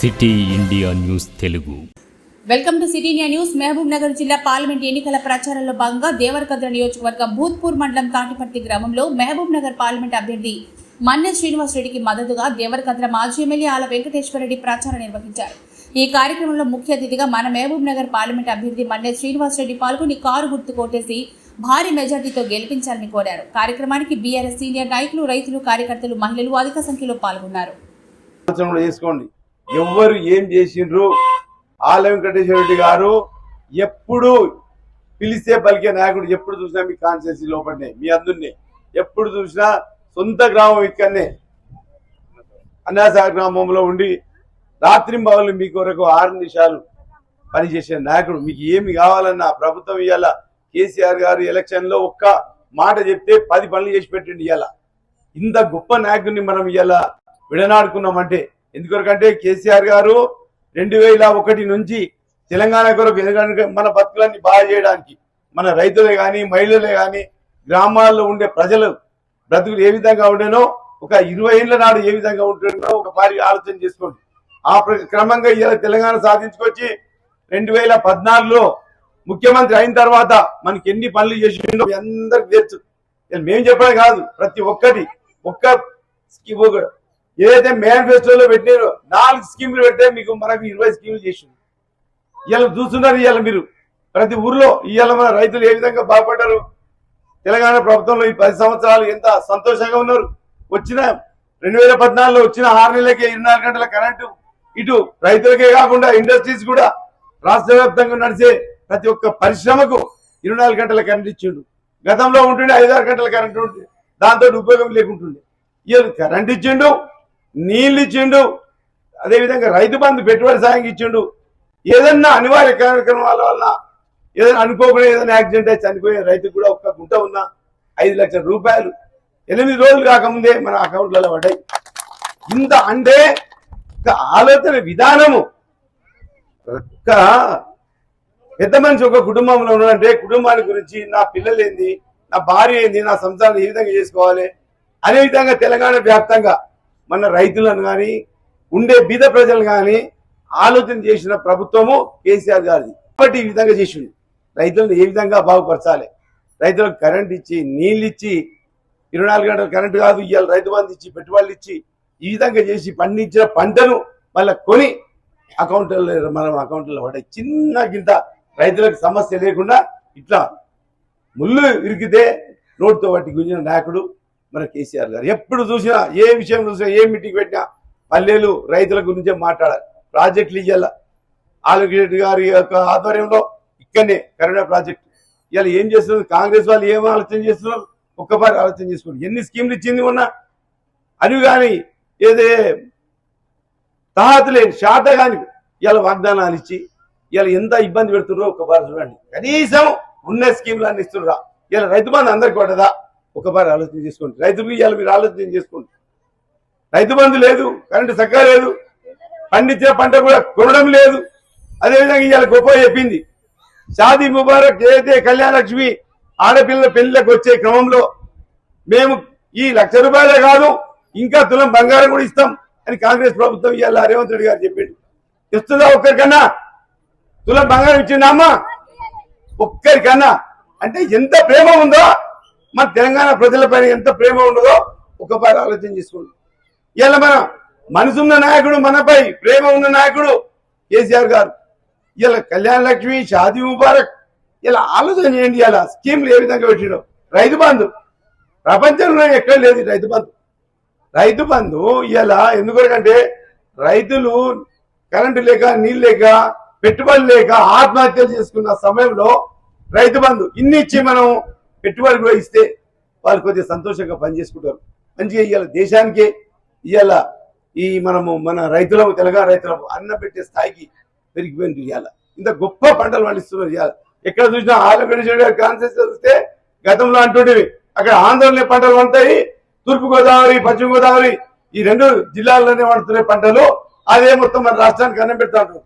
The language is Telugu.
City India news Telugu. Welcome to city India news. Mahabubnagar జిల్లా పార్లమెంట్ ఎన్నికల ప్రచారంలో భాగంగా దేవరకద్ర నియోజకవర్గం భూత్పూర్ మండలం తాటిపర్తి గ్రామంలో మహబూబ్ నగర్ పార్లమెంట్ అభ్యర్థి మన్నె శ్రీనివాస్ రెడ్డికి మద్దతుగా దేవరకద్ర మాజీ ఎమ్మెల్యే ఆల వెంకటేశ్వరరెడ్డి ప్రచారం నిర్వహించారు. ఈ కార్యక్రమంలో ముఖ్య అతిథిగా మన మహబూబ్ నగర్ పార్లమెంట్ అభ్యర్థి మన్నె శ్రీనివాస్ రెడ్డి పాల్గొని కారు గుర్తు కొట్టేసి భారీ మెజార్టీతో గెలిపించాలని కోరారు. కార్యక్రమానికి బీఆర్ఎస్ సీనియర్ నాయకులు రైతులు కార్యకర్తలు మహిళలు అధిక సంఖ్యలో పాల్గొన్నారు. చేసుకోండి. ఎవ్వరు ఏం చేసిండ్రు? ఆల వెంకటేశ్వర రెడ్డి గారు ఎప్పుడు పిలిస్తే పలికే నాయకుడు ఎప్పుడు చూసినా మీ కాన్స్టిట్యూన్సీ లోపలనే మీ అందరినీ. ఎప్పుడు చూసినా సొంత గ్రామం ఇక్కడనే. అన్నాసాగర్ గ్రామంలో ఉండి రాత్రి పగలు మీ కొరకు ఆరు నిమిషాలు పనిచేసే నాయకుడు. మీకు ఏమి కావాలన్నా ప్రభుత్వం ఇవాళ కేసీఆర్ గారు ఎలక్షన్లో ఒక్క మాట చెప్తే పది పనులు చేసి పెట్టండి ఇవాళ ఇంత గొప్ప నాయకుడిని మనం ఇవాళ విడనాడుకున్నామంటే ఎందుకొరకంటే కేసీఆర్ గారు రెండు వేల ఒకటి నుంచి తెలంగాణ కొరకు ఎందుకంటే మన బతుకులన్నీ బాగా చేయడానికి మన రైతులే కానీ మహిళలే కానీ గ్రామాల్లో ఉండే ప్రజలు బ్రతుకులు ఏ విధంగా ఉండేనో ఒక ఇరవై ఏళ్ళ నాడు ఏ విధంగా ఉంటుందో ఒక పారి ఆలోచన చేసుకోండి. ఆ ప్ర- క్రమంగా ఇలా తెలంగాణ సాధించుకొచ్చి రెండు వేల పద్నాలుగులో ముఖ్యమంత్రి అయిన తర్వాత మనకి ఎన్ని పనులు చేసిండో అందరికి తెలుసు. మేము చెప్పడం కాదు ప్రతి ఒక్కటి ఒక్క ఏదైతే మేనిఫెస్టోలో పెట్టారో నాలుగు స్కీములు పెడితే మీకు మనకు ఇరవై స్కీములు చేసింది ఇవాళ చూస్తున్నారు ఇవాళ మీరు. ప్రతి ఊర్లో ఇవాళ మన రైతులు ఏ విధంగా బాగుపడ్డారు? తెలంగాణ ప్రభుత్వంలో ఈ పది సంవత్సరాలు ఎంత సంతోషంగా ఉన్నారు? వచ్చిన రెండు వేల పద్నాలుగులో వచ్చిన ఆరు నెలలకి ఇరవై నాలుగు గంటల కరెంటు ఇటు రైతులకే కాకుండా ఇండస్ట్రీస్ కూడా రాష్ట్ర వ్యాప్తంగా నడిచే ప్రతి ఒక్క పరిశ్రమకు ఇరవై నాలుగు గంటల కరెంట్ ఇచ్చిండు. గతంలో ఉంటుండే ఐదారు గంటల కరెంట్ ఉంటుంది దాంతో ఉపయోగం లేకుంటుండే. ఇవాళ కరెంట్ ఇచ్చిండు. నీళ్ళు ఇచ్చిండు. అదేవిధంగా రైతు బంధు పెట్టుబడి సాయం ఇచ్చిండు. ఏదన్నా అనివార్య కార్యక్రమాల వల్ల ఏదైనా అనుకోకుండా ఏదైనా యాక్సిడెంట్ అయితే చనిపోయిన రైతుకు కూడా ఒక్క గుంట ఉన్నా ఐదు లక్షల రూపాయలు ఎనిమిది రోజులు కాకముందే మన అకౌంట్లలో పడ్డాయి. ఇంత అంటే ఆలోచన విధానము. ఒక్క పెద్ద మనిషి ఒక కుటుంబంలో ఉన్నాడంటే కుటుంబాన్ని గురించి నా పిల్లలేంది నా భార్య ఏంది నా సంసారం ఏ విధంగా చేసుకోవాలి? అదే విధంగా తెలంగాణ వ్యాప్తంగా మన రైతులను కానీ ఉండే బీద ప్రజలు కానీ ఆలోచన చేసిన ప్రభుత్వము కేసీఆర్ గారిది. కాబట్టి ఈ విధంగా చేసింది రైతులను ఏ విధంగా బాగుపరచాలి? రైతులకు కరెంట్ ఇచ్చి నీళ్ళు ఇచ్చి ఇరవై నాలుగు గంటల కరెంట్ కాదు ఇవాళ రైతు బంధు ఇచ్చి పెట్టుబడులు ఇచ్చి ఈ విధంగా చేసి పండించిన పంటను మళ్ళీ కొని అకౌంట్లో మనం అకౌంట్లో పడే చిన్న గింత రైతులకు సమస్య లేకుండా ఇట్లా ముళ్ళు ఇరికితే నోటితో వాటి గుంజిన నాయకుడు మన కేసీఆర్ గారు. ఎప్పుడు చూసినా ఏ విషయం చూసినా ఏ మీటింగ్ పెట్టినా పల్లెలు రైతుల గురించే మాట్లాడాలి. ప్రాజెక్టులు ఇయ్యాల. ఆలోకేట్ గారి యొక్క ఆధ్వర్యంలో ఇక్కడనే కరోనా ప్రాజెక్ట్. ఇవాళ ఏం చేస్తున్నారు? కాంగ్రెస్ వాళ్ళు ఏం ఆలోచన చేస్తున్నారు? ఒక్కసారి ఆలోచన చేసుకోండి. ఎన్ని స్కీమ్లు ఇచ్చింది మొన్న? అవి కానీ ఏదే తాహత లేని శాత కానీ ఇవాళ వాగ్దానాలు ఇచ్చి ఇవాళ ఎంత ఇబ్బంది పెడుతున్నారో ఒక్కసారి చూడండి. కనీసం ఉన్న స్కీమ్లు అన్ని ఇస్తున్నారా? ఇలా రైతు బంధు అందరికి పడదా ఒకసారి ఆలోచన చేసుకోండి. రైతులు ఇవ్వాలి మీరు ఆలోచన చేసుకోండి. రైతు బంధు లేదు కరెంటు చక్కగా లేదు పండించిన పంట కూడా కొనడం లేదు. అదేవిధంగా ఇవాళ గొప్ప చెప్పింది షాదీ ముబారక్ ఏదైతే కళ్యాణ లక్ష్మి ఆడపిల్లల పెళ్ళికి వచ్చే క్రమంలో మేము ఈ లక్ష రూపాయలే కాదు ఇంకా తులం బంగారం కూడా ఇస్తాం అని కాంగ్రెస్ ప్రభుత్వం ఇవాళ రేవంత్ రెడ్డి గారు చెప్పిండు. ఇస్తుందా ఒక్కరికన్నా? తులం బంగారం ఇచ్చిందా ఒక్కరికన్నా. అంటే ఎంత ప్రేమ ఉందో మన తెలంగాణ ప్రజలపైన ఎంత ప్రేమ ఉండదో ఒకపారి ఆలోచన చేసుకోండి ఇలా మన మనసున్న నాయకుడు మనపై ప్రేమ ఉన్న నాయకుడు కేసీఆర్ గారు. ఇలా కళ్యాణ లక్ష్మి షాదీ ముబారక్ ఇలా ఆలోచన చేయండి ఇలా స్కీమ్లు ఏ విధంగా పెట్టినో. రైతు బంధు. ప్రపంచంలో ఎక్కడ లేదు రైతు బంధు. రైతు బంధు ఇలా ఎందుకంటే రైతులు కరెంటు లేక నీళ్ళు లేక పెట్టుబడి లేక ఆత్మహత్యలు చేసుకున్న సమయంలో రైతు బంధు. ఇన్ని ఇచ్చి మనం పెట్టుబడి కూడా ఇస్తే వాళ్ళు కొద్దిగా సంతోషంగా పనిచేసుకుంటారు. మంచిగా ఇవాళ దేశానికే ఇవాళ ఈ మనము మన రైతులకు తెలంగాణ రైతులకు అన్నం పెట్టే స్థాయికి పెరిగిపోయింది ఇవాళ ఇంత గొప్ప పంటలు పండిస్తున్నారు ఇవాళ ఎక్కడ చూసినా ఆంధ్రప్రదేశ్ కాన్సెస్ చూస్తే గతంలో అంటుండేవి. అక్కడ ఆంధ్రలోనే పంటలు పండుతాయి తూర్పు గోదావరి పశ్చిమ గోదావరి ఈ రెండు జిల్లాల్లోనే పండుతున్నాయి పంటలు. అదే మొత్తం మన రాష్ట్రానికి అన్నం పెడతా ఉంటారు.